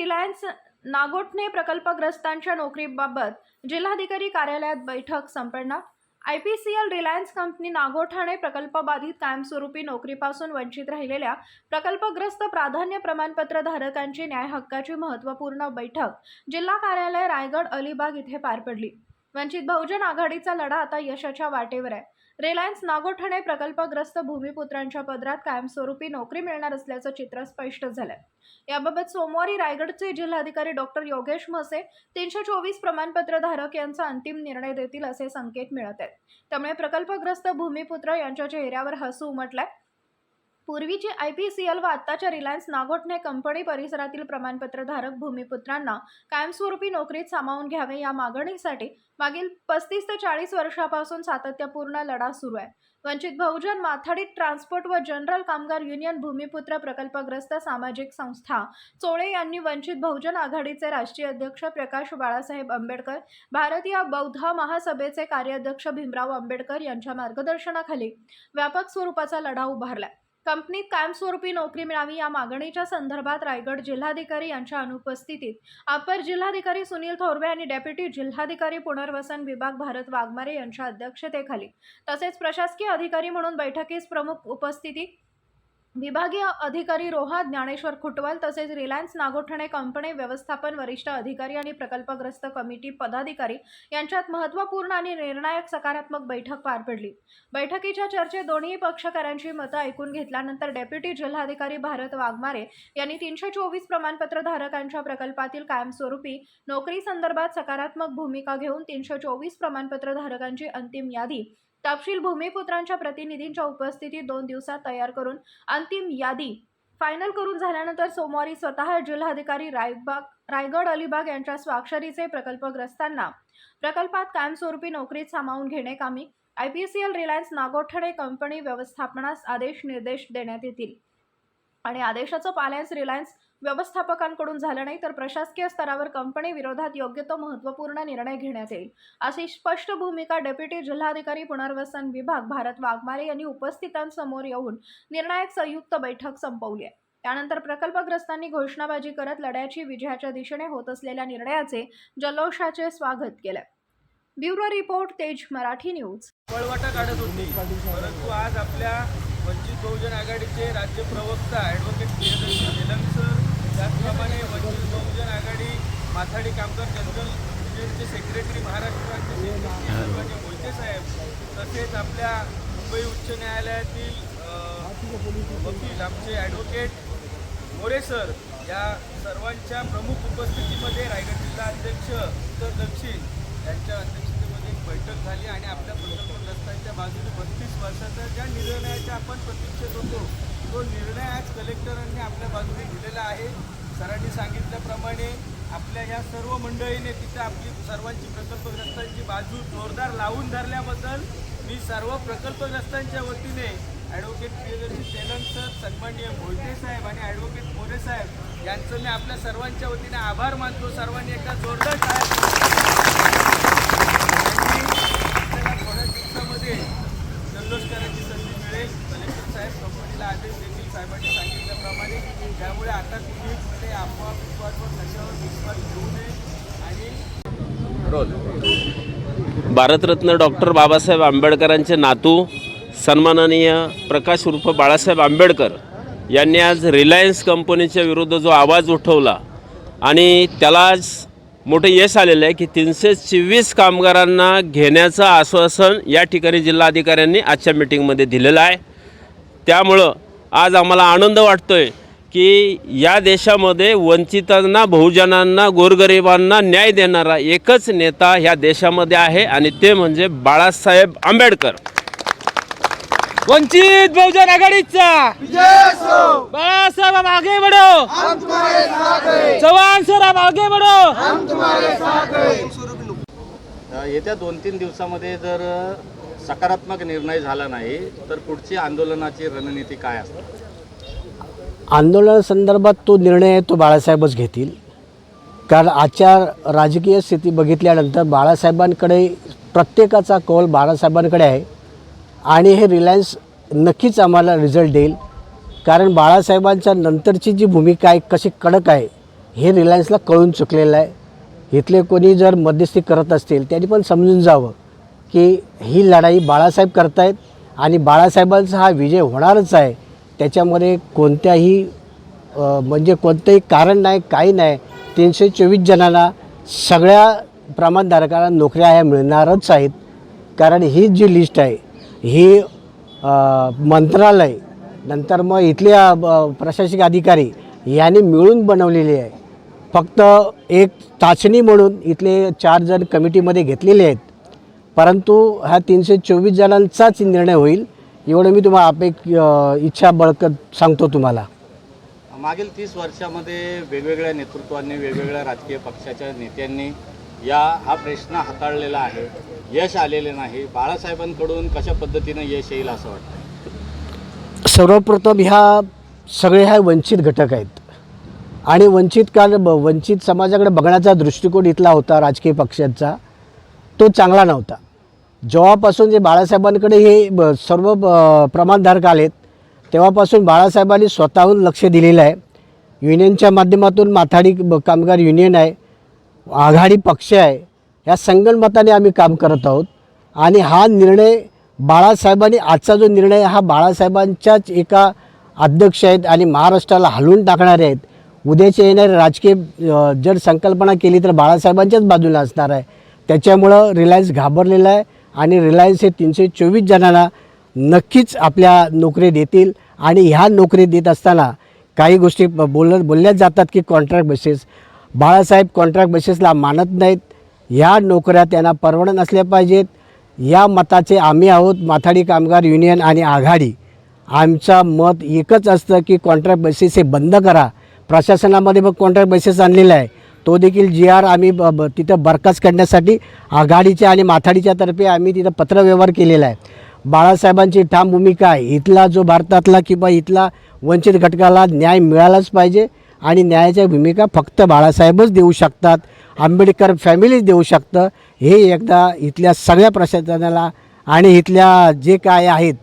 Reliance Nagothane प्रकल्पग्रस्तांच्या नोकरीबाबत जिल्हाधिकारी कार्यालयात बैठक संपन्न. I P C L Reliance company Nagothane प्रकल्पबाधित कायमस्वरूपी नोकरीपासून वंचित राहिलेल्या प्रकल्पग्रस्त प्राधान्य प्रमाणपत्र धारकांची न्याय हक्काची महत्त्वपूर्ण बैठक जिल्हा कार्यालय रायगड अलिबाग इथे पार पडली. वंचित बहुजन आघाडीचा लढा आता यशाच्या वाटेवर आहे. रिलायन्स नागोठणे प्रकल्पग्रस्त भूमिपुत्रांच्या पदरात कायमस्वरूपी नोकरी मिळणार असल्याचं चित्र स्पष्ट झालं याबाबत सोमवारी रायगडचे जिल्हाधिकारी डॉक्टर योगेश म्हसे तीनशे चोवीस प्रमाणपत्र धारक यांचा अंतिम निर्णय देतील असे संकेत मिळत आहेत. त्यामुळे प्रकल्पग्रस्त भूमिपुत्र यांच्या चेहऱ्यावर हसू उमटलंय. पूर्वीची आय पी सी एल व आत्ताच्या रिलायन्स नागोठणे कंपनी परिसरातील प्रमाणपत्रधारक भूमिपुत्रांना कायमस्वरूपी नोकरीत सामावून घ्यावे या मागणीसाठी मागील पस्तीस ते चाळीस वर्षापासून सातत्यपूर्ण लढा सुरू आहे. वंचित बहुजन माथाडी ट्रान्सपोर्ट व जनरल कामगार युनियन भूमिपुत्र प्रकल्पग्रस्त सामाजिक संस्था चोळे यांनी वंचित बहुजन आघाडीचे राष्ट्रीय अध्यक्ष प्रकाश बाळासाहेब आंबेडकर भारतीय बौद्ध महासभेचे कार्याध्यक्ष भीमराव आंबेडकर यांच्या मार्गदर्शनाखाली व्यापक स्वरूपाचा लढा उभारला कंपनीत कायमस्वरूपी नोकरी मिळावी या मागणीच्या संदर्भात रायगड जिल्हाधिकारी यांच्या अनुपस्थितीत अपर जिल्हाधिकारी सुनील थोरवे आणि डेप्युटी जिल्हाधिकारी पुनर्वसन विभाग भारत वाघमारे यांच्या अध्यक्षतेखाली तसेच प्रशासकीय अधिकारी म्हणून बैठकीस प्रमुख उपस्थिती विभागीय अधिकारी रोहा ज्ञानेश्वर खुटवाल तसेच रिलायन्स नागोठणे कंपनी व्यवस्थापन वरिष्ठ अधिकारी आणि प्रकल्पग्रस्त कमिटी पदाधिकारी यांच्यात महत्त्वपूर्ण आणि निर्णायक सकारात्मक बैठक पार पडली. बैठकीच्या चर्चेत दोन्ही पक्षकारांची मतं ऐकून घेतल्यानंतर डेप्युटी जिल्हाधिकारी भारत वाघमारे यांनी तीनशे चोवीस प्रमाणपत्र धारकांच्या प्रकल्पातील कायमस्वरूपी नोकरी संदर्भात सकारात्मक भूमिका घेऊन तीनशे चोवीस प्रमाणपत्र धारकांची अंतिम यादी तपशील भूमिपुत्रांच्या प्रतिनिधींच्या उपस्थितीत दोन दिवसात तयार करून अंतिम यादी फायनल करून झाल्यानंतर सोमवारी स्वतः जिल्हाधिकारी रायबाग रायगड अलिबाग यांच्या स्वाक्षरीचे प्रकल्पग्रस्तांना प्रकल्पात कायमस्वरूपी नोकरीत सामावून घेणे कामी I P C L Reliance Nagothane company व्यवस्थापनास आदेश निर्देश देण्यात येतील. आणि आदेशाचं पालन्स रिलायन्स व्यवस्थापकांकडून झालं नाही तर प्रशासकीय स्तरावर कंपनी विरोधात योग्य तो महत्त्वपूर्ण निर्णय घेण्यात येईल. अशी स्पष्ट भूमिका डेप्युटी जिल्हाधिकारी पुनर्वसन विभाग भारत वाघमारे यांनी उपस्थितांसमोर येऊन निर्णायक संयुक्त बैठक संपवली आहे. त्यानंतर प्रकल्पग्रस्तांनी घोषणाबाजी करत लढ्याची विजयाच्या दिशेने होत असलेल्या निर्णयाचे जल्लोषाचे स्वागत केलं. ब्युरो रिपोर्ट तेज मराठी न्यूज. काढत होती. परंतु आज आपल्या बहुजन आघाडीचे राज्य प्रवक्ता ॲडव्होकेट प्रियदर्शी तेलंग सर त्याचप्रमाणे वंचित बहुजन आघाडी माथाडी कामगार जनरल युनियनचे सेक्रेटरी महाराष्ट्राचे सेक्रेटरी मोहिते साहेब तसेच आपल्या मुंबई उच्च न्यायालयातील वकील आमचे ॲडव्होकेट मोरे सर या सर्वांच्या प्रमुख उपस्थितीमध्ये रायगड जिल्हा अध्यक्ष उत्तर दक्षिण यांच्या एक बैठक झाली आणि आपल्या प्रकल्पग्रस्तांच्या बाजूने बत्तीस वर्षाचा ज्या निर्णयाच्या आपण प्रतीक्षेत होतो तो निर्णय आज कलेक्टरांनी आपल्या बाजूने दिलेला आहे. सरांनी सांगितल्याप्रमाणे आपल्या ह्या सर्व मंडळीने तिथं आपली सर्वांची प्रकल्पग्रस्तांची बाजू जोरदार लावून धरल्याबद्दल मी सर्व प्रकल्पग्रस्तांच्या वतीने ॲडव्होकेट प्रियदर्शी तेलंग सर सन्माननीय मोहिते साहेब आणि ॲडव्होकेट मोरे साहेब यांचं मी आपल्या सर्वांच्या वतीने आभार मानतो. सर्वांनी एका जोरदार टाळ्या आपल्याला थोड्या दिवसामध्ये जल्लोष करायची संधी मिळेल. कलेक्टर साहेब कंपनीला आदेश देतील साहेबांनी सांगितल्याप्रमाणे. त्यामुळे आता कुठे आपोआप विश्वासवर कशावर विश्वास ठेवू नये आणि भारतरत्न डॉक्टर बाबासाहेब आंबेडकरांचे नातू सन्माननीय प्रकाश उर्फ बाळासाहेब आंबेडकर यांनी आज रिलायन्स कंपनीच्या विरुद्ध जो आवाज उठवला आणि त्याला आज मोठं यश आलेलं आहे की तीनशे चोवीस कामगारांना घेण्याचं आश्वासन या ठिकाणी जिल्हाधिकाऱ्यांनी आजच्या मिटिंगमध्ये दिलेलं आहे. त्यामुळं आज आम्हाला आनंद वाटतो आहे की या देशामध्ये वंचितांना बहुजनांना गोरगरिबांना न्याय देणारा एकच नेता ह्या देशामध्ये आहे आणि ते म्हणजे बाळासाहेब आंबेडकर. वंचित बहुजन आघाडीचा. बाळासाहेब आगे बढो जवान सर बढो अ, येत्या दोन तीन दिवसामध्ये जर सकारात्मक निर्णय झाला नाही तर पुढची आंदोलनाची रणनीती काय असणार आंदोलनासंदर्भात तो निर्णय आहे तो बाळासाहेबच घेतील. कारण आजच्या राजकीय स्थिती बघितल्यानंतर बाळासाहेबांकडे प्रत्येकाचा कौल बाळासाहेबांकडे आहे. आणि हे रिलायन्स नक्कीच आम्हाला रिझल्ट देईल. कारण बाळासाहेबांच्या नंतरची जी भूमिका आहे कशी कडक आहे हे रिलायन्सला कळून चुकलेलं आहे. इथले कोणी जर मध्यस्थी करत असतील त्यांनी पण समजून जावं की ही लढाई बाळासाहेब करतायत आणि बाळासाहेबांचा हा विजय होणारच आहे. त्याच्यामध्ये कोणत्याही म्हणजे कोणतंही कारण नाही काही नाही. तीनशे चोवीस जणांना सगळ्या प्रमाणधारकांना नोकऱ्या ह्या मिळणारच आहेत. कारण ही जी लिस्ट आहे ही मंत्रालय नंतर मग इथल्या प्रशासकीय अधिकारी यांनी मिळून बनवलेली आहे. फक्त एक चाचणी म्हणून इथले चार जण कमिटीमध्ये घेतलेले आहेत. परंतु ह्या तीनशे चोवीस जणांचाच निर्णय होईल एवढं मी तुम्हाला अपेक इच्छा बळकत सांगतो तुम्हाला. मागील तीस वर्षामध्ये वेगवेगळ्या नेतृत्वांनी वेगवेगळ्या राजकीय पक्षाच्या नेत्यांनी या हा प्रश्न हाताळलेला आहे. यश आलेले नाही. बाळासाहेबांकडून कशा पद्धतीनं यश येईल असं वाटतं सर्वप्रथम ह्या सगळे ह्या वंचित घटक आहेत. आणि वंचित काल ब- वंचित समाजाकडे बघण्याचा दृष्टिकोन इथला होता राजकीय पक्षांचा. तो चांगला नव्हता. जेव्हापासून जे बाळासाहेबांकडे हे ब- सर्व प्रमाणधारक आलेत तेव्हापासून बाळासाहेबांनी स्वतःहून लक्ष दिलेलं आहे. युनियनच्या माध्यमातून माथाडी ब- कामगार युनियन आहे. आघाडी पक्ष आहे या संगणमताने आम्ही काम करत आहोत. आणि हा निर्णय बाळासाहेबांनी आजचा जो निर्णय हा बाळासाहेबांच्याच एका अध्यक्ष आहेत आणि महाराष्ट्राला हलवून टाकणारे आहेत. उद्याचे येणारे राजकीय जर संकल्पना केली तर बाळासाहेबांच्याच बाजूला असणार आहे. त्याच्यामुळं रिलायन्स घाबरलेला आहे आणि रिलायन्स हे तीनशे चोवीस जणांना नक्कीच आपल्या नोकरी देतील आणि ह्या नोकरी देत असताना काही गोष्टी बोल बोलल्या जातात की कॉन्ट्रॅक्ट बेसिस बाळासाहेब कॉन्ट्रॅक्ट बेसिसला मानत नाहीत. ह्या नोकऱ्या त्यांना परवडत नसल्या पाहिजेत. या मताचे आम्ही आहोत माथाडी कामगार युनियन आणि आघाडी. आमचं मत एकच असतं की कॉन्ट्रॅक्ट बेसिस हे बंद करा. प्रशासनामध्ये मग कॉन्ट्रॅक्ट बेसिस आणलेला आहे. तो देखील जी आर आम्ही ब ब तिथं बरखास्त करण्यासाठी आघाडीच्या आणि माथाडीच्या तर्फे आम्ही तिथं पत्रव्यवहार केलेला आहे. बाळासाहेबांची ठाम भूमिका आहे. इथला जो भारतातला किंवा इथला वंचित घटकाला न्याय मिळालाच पाहिजे. आणि न्यायाच्या भूमिका फक्त बाळासाहेबच देऊ शकतात आंबेडकर फॅमिलीच देऊ शकतं हे एकदा इथल्या सगळ्या प्रशासनाला आणि इथल्या जे काय आहेत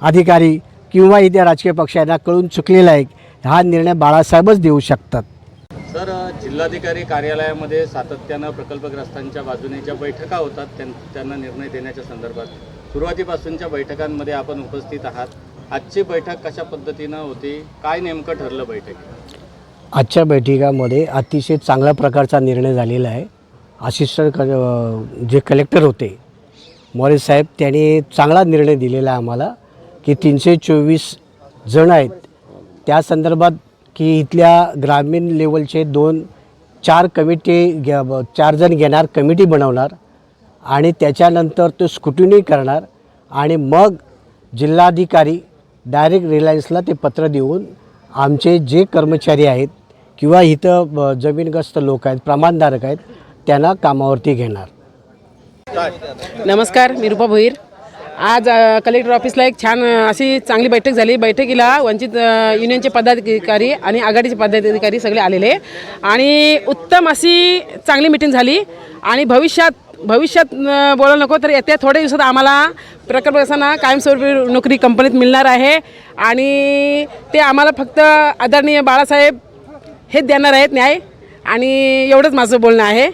अधिकारी किंवा इथे राजकीय पक्षांना कळून चुकलेला आहे हा निर्णय बाळासाहेबच देऊ शकतात. सर जिल्हाधिकारी कार्यालयामध्ये सातत्यानं प्रकल्पग्रस्तांच्या बाजूने ज्या बैठका होतात त्यां त्यांना निर्णय देण्याच्या संदर्भात. सुरुवातीपासूनच्या बैठकांमध्ये आपण उपस्थित आहात. आजची बैठक कशा पद्धतीनं होती? काय नेमकं ठरलं बैठकीत? आजच्या बैठकामध्ये अतिशय चांगल्या प्रकारचा निर्णय झालेला आहे. असिस्टंट क जे कलेक्टर होते मोरे साहेब त्यांनी चांगला निर्णय दिलेला आहे आम्हाला की तीनशे चोवीस जण आहेत. त्या संदर्भात की इथल्या ग्रामीण लेवलचे दोन चार कमिटी घ्या ब- चार जण घेणार कमिटी बनवणार आणि त्याच्यानंतर तो स्क्रुटिनी करणार आणि मग जिल्हाधिकारी डायरेक्ट रिलायन्सला ते पत्र देऊन आमचे जे कर्मचारी आहेत किंवा इथं ब- जमीनग्रस्त लोक आहेत प्रमाणधारक आहेत त्यांना कामावरती घेणार. नमस्कार मी रूपा भोईर. आज कलेक्टर ऑफिसला एक छान अशी चांगली बैठक झाली. बैठकीला वंचित युनियनचे पदाधिकारी आणि आघाडीचे पदाधिकारी सगळे आलेले. आणि उत्तम अशी चांगली मिटिंग झाली. आणि भविष्यात भविष्यात अ, बोलायला नको तर येत्या थोड्या दिवसात आम्हाला प्रकल्प असताना कायमस्वरूपी नोकरी कंपनीत मिळणार आहे. आणि ते आम्हाला फक्त आदरणीय बाळासाहेब हे देणार आहेत न्याय आणि एवढंच माझं बोलणं आहे.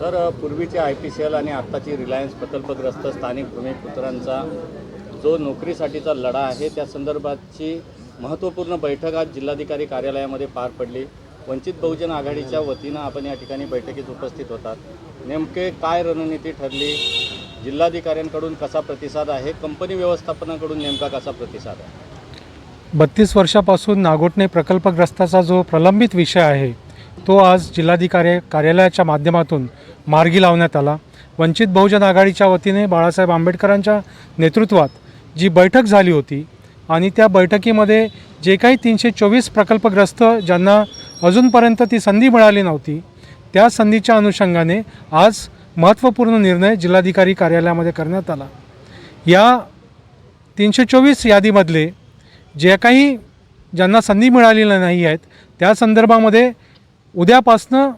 तर पूर्वीचे आय पी सी एल आणि आत्ताची रिलायन्स प्रकल्पग्रस्त स्थानिक भूमिपुत्रांचा जो नोकरीसाठीचा लढा आहे त्या संदर्भातची महत्त्वपूर्ण बैठक आज जिल्हाधिकारी कार्यालयामध्ये पार पडली. वंचित बहुजन आघाडीच्या वतीनं आपण या ठिकाणी बैठकीत उपस्थित होतात. नेमके काय रणनीती ठरली? जिल्हाधिकाऱ्यांकडून कसा प्रतिसाद आहे? कंपनी व्यवस्थापनाकडून नेमका कसा प्रतिसाद आहे? बत्तीस वर्षापासून नागोटणे प्रकल्पग्रस्ताचा जो प्रलंबित विषय आहे तो आज जिल्हाधिकारी कार्यालयाच्या माध्यमातून मार्गी लावण्यात आला. वंचित बहुजन आघाडीच्या वतीने बाळासाहेब आंबेडकरांच्या नेतृत्वात जी बैठक झाली होती आणि त्या बैठकीमध्ये जे काही तीनशे चोवीस प्रकल्पग्रस्त ज्यांना अजूनपर्यंत ती संधी मिळाली नव्हती त्या संधीच्या अनुषंगाने आज महत्त्वपूर्ण निर्णय जिल्हाधिकारी कार्यालयामध्ये करण्यात आला. या तीनशे चोवीस यादीमधले जे काही ज्यांना संधी मिळालेल्या नाही आहेत त्या संदर्भामध्ये उद्यापासनं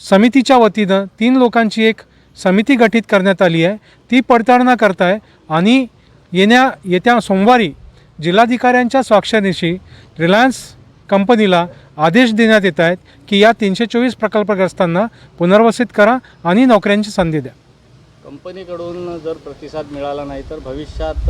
समितीच्या वतीनं तीन लोकांची एक समिती गठीत करण्यात आली आहे. ती पडताळणा करत आहे आणि येण्या येत्या सोमवारी जिल्हाधिकाऱ्यांच्या स्वाक्षरीशी रिलायन्स कंपनीला आदेश देण्यात येत आहेत की या तीनशे चोवीस प्रकल्पग्रस्तांना पुनर्वसित करा आणि नोकऱ्यांची संधी द्या. कंपनीकडून जर प्रतिसाद मिळाला नाही तर भविष्यात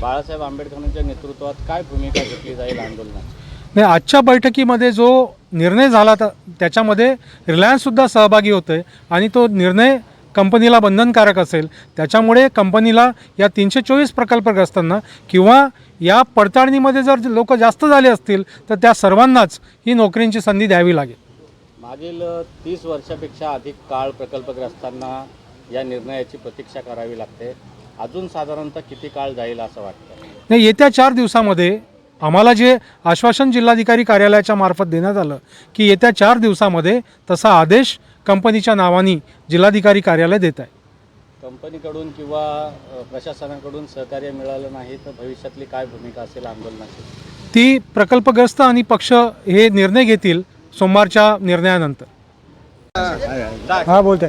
बाळासाहेब आंबेडकरांच्या नेतृत्वात काय भूमिका घेतली जाईल आंदोलनाची नाही आजच्या बैठकीमध्ये जो निर्णय झाला तर त्याच्यामध्ये रिलायन्ससुद्धा सहभागी होतं आणि तो निर्णय कंपनीला बंधनकारक असेल. त्याच्यामुळे कंपनीला या तीनशे चोवीस प्रकल्पग्रस्तांना किंवा या पडताळणीमध्ये जर लोक जास्त झाले असतील तर त्या सर्वांनाच ही नोकरींची संधी द्यावी लागेल. मागील तीस वर्षापेक्षा अधिक काळ प्रकल्पग्रस्तांना या निर्णयाची प्रतीक्षा करावी लागते. अजून साधारणतः किती काळ जाईल असं वाटतं? नाही येत्या चार दिवसामध्ये आम्हाला जे आश्वासन जिल्हाधिकारी कार्यालयाच्या मार्फत देण्यात आलं की येत्या चार दिवसामध्ये तसा आदेश कंपनीच्या नावाने जिल्हाधिकारी कार्यालय देत आहे. कंपनीकडून किंवा प्रशासनाकडून सहकार्य मिळालं नाही तर भविष्यातली काय भूमिका असेल आंदोलनाची? ती प्रकल्पग्रस्त आणि पक्ष हे निर्णय घेतील सोमवारच्या निर्णयानंतर. हां बोलते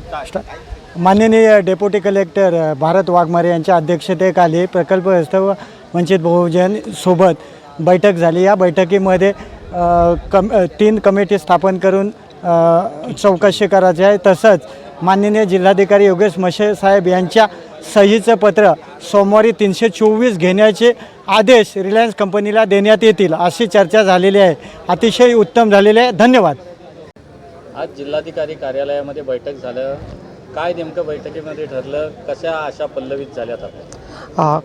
माननीय डेप्युटी कलेक्टर भारत वाघमारे यांच्या अध्यक्षतेखाली प्रकल्पग्रस्त वंचित बहुजन सोबत बैठक झाली. या बैठकीमध्ये कम तीन कमिटी स्थापन करून चौकशी करायची आहे. तसंच माननीय जिल्हाधिकारी योगेश मशे साहेब यांच्या सहीचं पत्र सोमवारी तीनशे चोवीस घेण्याचे आदेश रिलायन्स कंपनीला देण्यात येतील अशी चर्चा झालेली आहे. अतिशय उत्तम झालेली आहे. धन्यवाद. आज जिल्हाधिकारी कार्यालयामध्ये बैठक झालं. काय नेमकं बैठकीमध्ये ठरलं? कशा आशा पल्लवित झाल्यात आपल्या?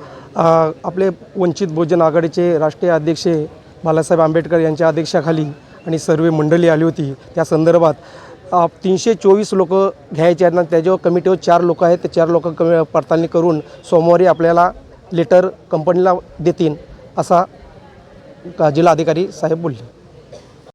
आपले वंचित बहुजन आघाडीचे राष्ट्रीय अध्यक्ष बालासाहेब आंबेडकर यांच्या अध्यक्षाखाली आणि सर्व मंडळी आली होती. त्या संदर्भात तीनशे चोवीस लोक घ्यायचे आहेत ना त्याच्यावर कमिटीवर चार लोक आहेत. ते चार लोक कमी पडताळणी करून सोमवारी आपल्याला लेटर कंपनीला देतील असा जिल्हाधिकारी साहेब बोलले.